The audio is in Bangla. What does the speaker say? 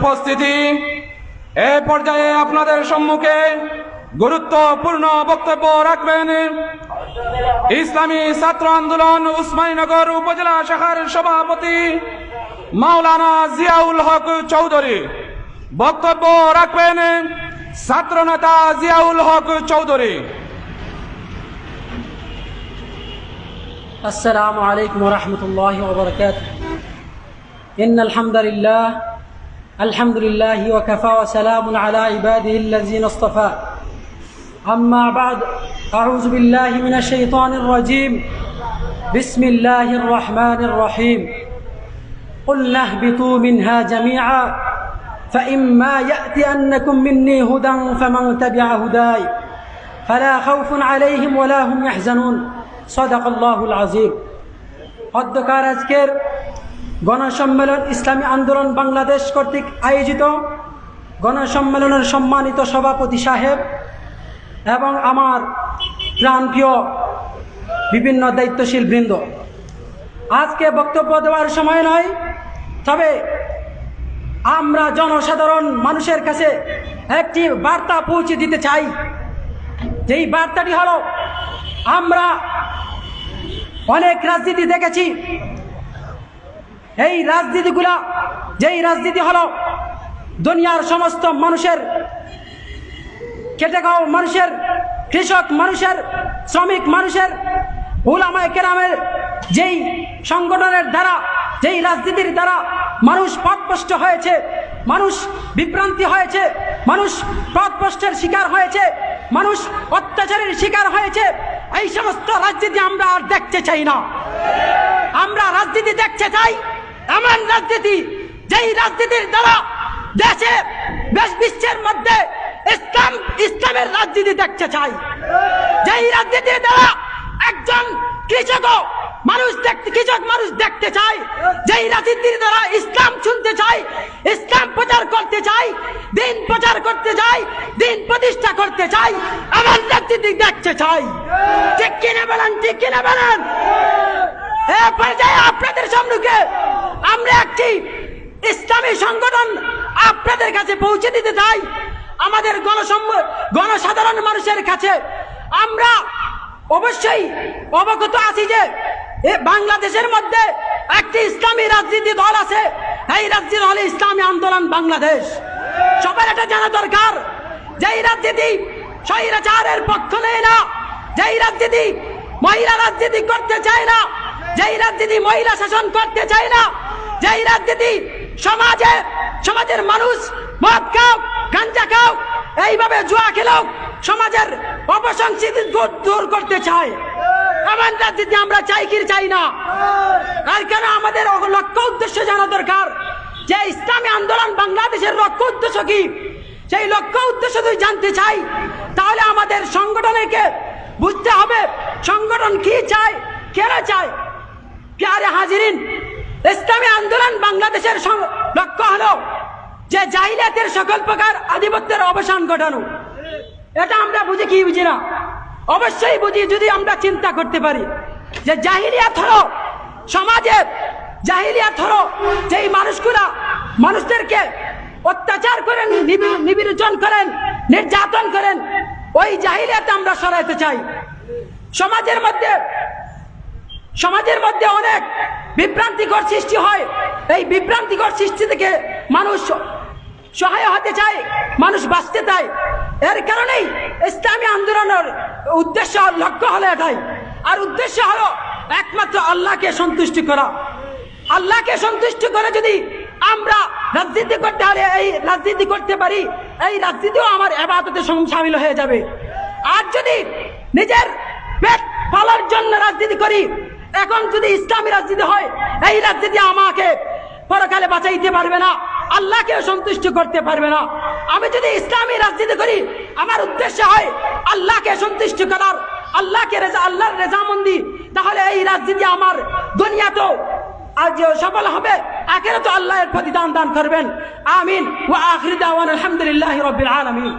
উপস্থিতি। এ পর্যায়ে আপনাদের সম্মুখে গুরুত্বপূর্ণ বক্তব্য রাখবেন ইসলামী ছাত্র আন্দোলন উসমানীনগর উপজেলা শাখার সভাপতি মাওলানা জিয়াউল হক চৌধুরী। বক্তব্য রাখবেন ছাত্র নেতা জিয়াউল হক চৌধুরী। আসসালামু আলাইকুম রহমতুল্লাহ ইন আলহামদুলিল্লাহ الحمد لله الحمد لله وكفى وسلام على عباده الذين اصطفى أما بعد أعوذ بالله من الشيطان الرجيم بسم الله الرحمن الرحيم قلنا اهبطوا منها جميعا فإما يأتينكم مني هدى فمن تبع هداي فلا خوف عليهم ولا هم يحزنون صدق الله العظيم অধ্যকার আজকের গণসম্মেলন ইসলামী আন্দোলন বাংলাদেশ কর্তৃক আয়োজিত। গণসম্মেলনের সম্মানিত সভাপতি সাহেব এবং আমার প্রাণপ্রিয় বিভিন্ন দায়িত্বশীল বৃন্দ। আজকে বক্তব্য দেওয়ার সময় নয়, তবে আমরা জনসাধারণ মানুষের কাছে একটি বার্তা পৌঁছে দিতে চাই। যেই বার্তাটি হলো, আমরা অনেক রাজনীতি দেখেছি এই রাজনীতিগুলা, যেই রাজনীতি হলো দুনিয়ার সমস্ত মানুষের খাওয়া মানুষের, কৃষক মানুষের, শ্রমিক মানুষের, উলামায় কেরামের যেই সংগঠনের দ্বারা, যেই রাজনীতির দ্বারা মানুষ পথভ্রষ্ট হয়েছে, মানুষ বিভ্রান্তি হয়েছে, মানুষ পথভ্রষ্টের শিকার হয়েছে, মানুষ অত্যাচারের শিকার হয়েছে, এই সমস্ত রাজনীতি আমরা আর দেখতে চাই না। আমরা রাজনীতি দেখতে চাই এমন রাজনীতি, যেই রাজনীতির দ্বারা দেশে বেশ বিশ্বের মধ্যে ইসলাম, ইসলামের রাজনীতি দেখতে চাই। যেই রাজনীতির দ্বারা একজন কৃষক মানুষ দেখতে কৃষক মানুষ দেখতে চাই। যেই রাজনীতির দ্বারা ইসলাম শুনতে চাই, ইসলাম প্রচার করতে চাই, দিন প্রচার করতে চাই, দিন প্রতিষ্ঠা করতে চাই আমার রাজনীতি দেখতে চাই। ঠিক কিনে বলেন, ঠিক কিনে বলেন? আপনাদের সম্মুখে আমরা একটি ইসলামী সংগঠন আপনাদের কাছে পৌঁছে দিতে চাই। আমাদের গণসম্ম গণসাধারণ মানুষের কাছে আমরা অবশ্যই অবগত আছি যে বাংলাদেশের মধ্যে একটি ইসলামী রাজনীতি দল আছে। এই রাজনীতি হল ইসলামী আন্দোলন বাংলাদেশ। সবার এটা জানা দরকার যে এই রাজনীতি স্বৈরাচারের পক্ষ নেয় না, যেই রাজনীতি মহিলা রাজনীতি করতে চায় না, যেই রাজনীতি মহিলা শাসন করতে চায় না যেই রাজনীতি সমাজে, সমাজের মানুষ মদ খাও, গাঞ্জা খাও, এইভাবে জুয়া খেলেও সমাজের অপসংস্কৃতি দূর- দূর করতে চায়। এমন রাজনীতি আমরা চাই কি চাই না? আর কেন আমাদের লক্ষ্য উদ্দেশ্য জানা দরকার? যে ইসলামী আন্দোলন বাংলাদেশের লক্ষ্য উদ্দেশ্য কি? সেই লক্ষ্য উদ্দেশ্য যদি জানতে চাই, তাহলে আমাদের সংগঠনকে বুঝতে হবে সংগঠন কি চায়, কেন চায়। প্যারে হাজিরিন ইসলামী আন্দোলন বাংলাদেশের লক্ষ্য হলো যে জাহিলিয়াতের সকল প্রকার আধিপত্যের অবসান ঘটানো। এটা আমরা বুঝি কি বুঝি না? অবশ্যই বুঝি যদি আমরা চিন্তা করতে পারি যে জাহিলিয়াত হলো সমাজের, জাহিলিয়াত হলো যেই মানুষগুলা মানুষদেরকে অত্যাচার করেন, নিবি- নিবিরোচন করেন, নির্যাতন করেন, ওই জাহিলিয়াত আমরা সরাইতে চাই। সমাজের মধ্যে সমাজের মধ্যে অনেক বিভ্রান্তিকর সৃষ্টি হয়। এই বিভ্রান্তিকর সৃষ্টি থেকে মানুষ সহায় হতে চায়, মানুষ বাঁচতে চায়। এর কারণেই ইসলামী আন্দোলনের উদ্দেশ্য লক্ষ্য হলো এটাই। আর উদ্দেশ্য হলো একমাত্র আল্লাহকে সন্তুষ্টি করা। আল্লাহকে সন্তুষ্ট করে যদি আমরা রাজনীতি করতে হলে এই রাজনীতি করতে পারি, এই রাজনীতিও আমার এবাদতে সামিল হয়ে যাবে। আর যদি নিজের পেট পালার জন্য রাজনীতি করি এখন যদি ইসলামী রাজনীতি হয়, এই রাজনীতি আমাকে পরকালে বাঁচাইতে পারবে না আল্লাহকে সন্তুষ্ট করতে পারবে না। আমি যদি ইসলামী রাজনীতি করি, আমার উদ্দেশ্য হয় আল্লাহকে সন্তুষ্ট করার, আল্লাহকে রেজা, আল্লাহর রেজামন্দি। তাহলে এই রাজনীতি আমার দুনিয়াতেও আজ সফল হবে আখেরে তো আল্লাহর প্রতিদান দান করবেন। আমিন। ও আখির দাওয়ান আলহামদুলিল্লাহি রাব্বিল আলামিন।